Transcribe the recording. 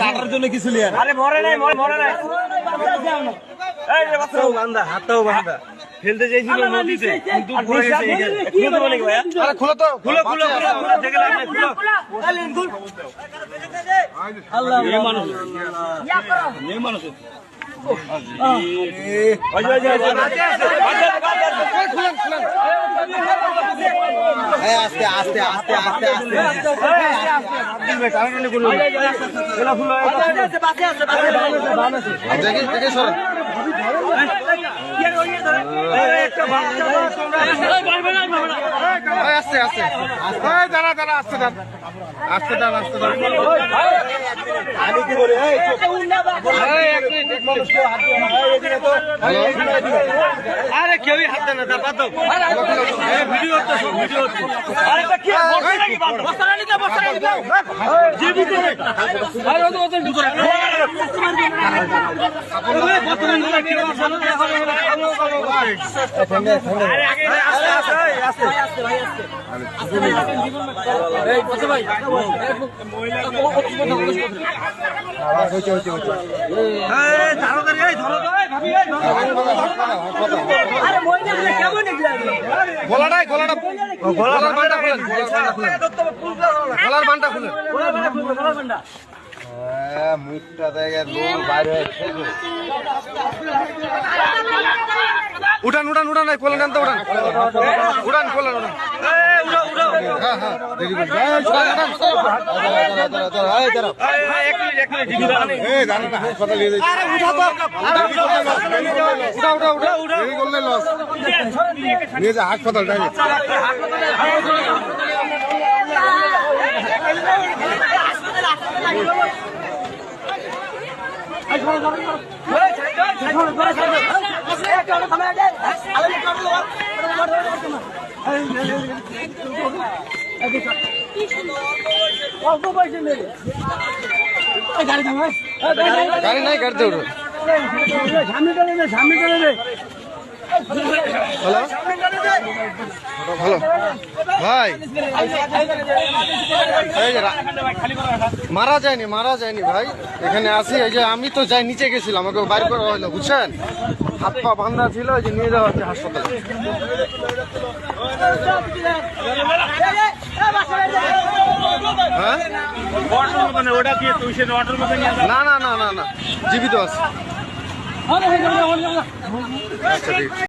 কাটার জন্য কিছু লিয়ার আরে মরে নাই মরে মরে নাই। এই রে বাচ্চা। বান্ধা হাতটাও বান্ধা ফেলতে চাইছিল নদীতে। কিন্তু পড়ে গেছে। খুলে দেবো নাকি ভাইয়া আরে খুলো তো। খুলো খুলো খুলো খুলো দেখে লাগবে খুলো। মেয়ে মানুষ। মেয়ে মানুষ। ওই যে, ওই যে, ওই যে, বাঁচে আছে, বাঁচে আছে, বাঁচে আছে। আস্তে আস্তে আস্তে আস্তে আস্তে। আস্তে আস্তে দাঁড়া দাঁড়া আস্তে দাঁড়া। আস্তে দাঁড়া আস্তে দাঁড়া। আরে কেউই হাত দেয় না তা বাদ দাও এই ভিডিও হচ্ছে সব ভিডিও হচ্ছে। আরে তা কি বসে নাকি বাদ দাও বসে নাকি বসে নাকি জীবিত রে আরে ওদের ওদের ভিতরে ওই বর্তমানগুলো কি করছ না দেখো আরে আগে আস্তে আস্তে আস্তে এই বসে ভাই এই তাড়াতাড়ি ধরো ভাবি ধরো গলাটাই গলাটা গলার বান্ডা খুলেন গলার বান্ডা খুলেন মুখটা দেখে লোল বাইরে উঠান উঠান উঠান এই কোলে নেন তো উঠান উঠান কোলে উঠান এই উড়ো গাড়ি নাই হ্যালো? হ্যালো, ভাই। মারা যায়নি মারা যায়নি, ভাই। এখানে আসি এই যে আমি তো যাই, নিচে গেছিলাম, আমাকে বাইর করা হলো, বুঝছেন? হাত পা বান্ধা ছিল যে নিয়ে যাওয়া হচ্ছে হাসপাতালে। হ্যাঁ? না না না না না। জীবিত আছে। আচ্ছা